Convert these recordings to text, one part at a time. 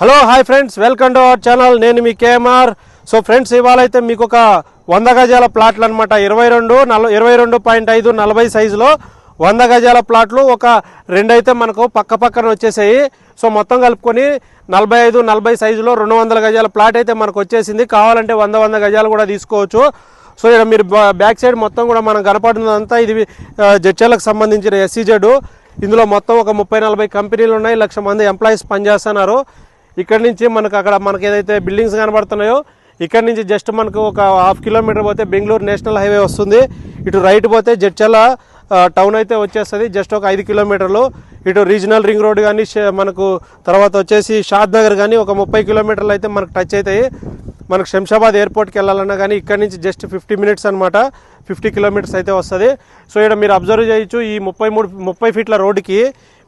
Hello hi friends welcome to our channel. నేను మీ KMR. So friends ఇవాళ అయితే మీకు ఒక వంద గజాల ప్లాట్లు అనమాట ఇరవై రెండు నల ఇరవై రెండు పాయింట్ ఐదు నలభై సైజులో వంద గజాల ప్లాట్లు. ఒక రెండు అయితే మనకు పక్క పక్కన వచ్చేసాయి. సో మొత్తం కలుపుకొని నలభై ఐదు నలభై సైజులో రెండు వందల గజాల ప్లాట్ అయితే మనకు వచ్చేసింది. కావాలంటే వంద వంద గజాలు కూడా తీసుకోవచ్చు. సో ఇక్కడ మీరు బ్యాక్ సైడ్ మొత్తం కూడా మనం కనపడుతుందంతా ఇది జడ్చర్లకు సంబంధించిన ఎస్సీజెడ్ ఇందులో మొత్తం ఒక ముప్పై నలభై కంపెనీలు ఉన్నాయి. లక్ష మంది ఎంప్లాయీస్ పనిచేస్తున్నారు. ఇక్కడ నుంచి మనకు అక్కడ మనకి ఏదైతే బిల్డింగ్స్ కనబడుతున్నాయో ఇక్కడ నుంచి జస్ట్ మనకు ఒక హాఫ్ కిలోమీటర్ పోతే బెంగళూరు నేషనల్ హైవే వస్తుంది. ఇటు రైట్ పోతే జడ్చల టౌన్ అయితే వచ్చేస్తుంది. జస్ట్ ఒక ఐదు కిలోమీటర్లు ఇటు రీజనల్ రింగ్ రోడ్ కానీ మనకు తర్వాత వచ్చేసి షాద్ నగర్ కానీ ఒక ముప్పై కిలోమీటర్లు అయితే మనకు టచ్ అవుతాయి మనకు శంషాబాద్ ఎయిర్పోర్ట్కి వెళ్ళాలన్నా కానీ ఇక్కడ నుంచి జస్ట్ ఫిఫ్టీ మినిట్స్ అనమాట ఫిఫ్టీ కిలోమీటర్స్ అయితే వస్తుంది. సో ఇక్కడ మీరు అబ్జర్వ్ చేయొచ్చు ఈ ముప్పై మూడు ముప్పై ఫీట్ల రోడ్డుకి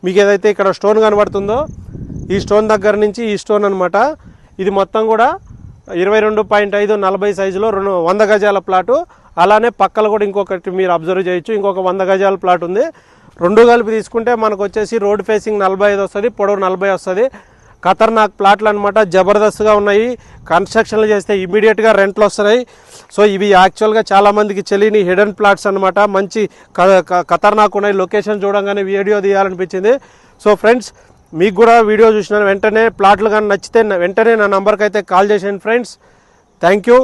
మీకు ఏదైతే ఇక్కడ స్టోన్ కనబడుతుందో ఈ స్టోన్ దగ్గర నుంచి ఈ స్టోన్ అనమాట ఇది మొత్తం కూడా ఇరవై రెండు పాయింట్ ఐదు నలభై సైజులో రెండు వంద గజాల ప్లాటు. అలానే పక్కలు కూడా ఇంకొకటి మీరు అబ్జర్వ్ చేయొచ్చు. ఇంకొక వంద గజాల ప్లాట్ ఉంది. రెండు కలిపి తీసుకుంటే మనకు వచ్చేసి రోడ్ ఫేసింగ్ నలభై ఐదు వస్తుంది పొడవు నలభై వస్తుంది. ఖతర్నాక్ ప్లాట్లు అనమాట జబర్దస్త్గా ఉన్నాయి. కన్స్ట్రక్షన్లు చేస్తే ఇమీడియట్గా రెంట్లు వస్తున్నాయి. సో ఇవి యాక్చువల్గా చాలామందికి తెలియని హిడెన్ ప్లాట్స్ అనమాట మంచి ఖతర్నాక్ ఉన్నాయి. లొకేషన్ చూడంగానే వీడియో తీయాలనిపించింది. సో ఫ్రెండ్స్ మీకు కూడా వీడియో చూసిన వెంటనే ప్లాట్లు కానీ నచ్చితే వెంటనే నా నంబర్కి అయితే కాల్ చేసేయండి ఫ్రెండ్స్. Thank you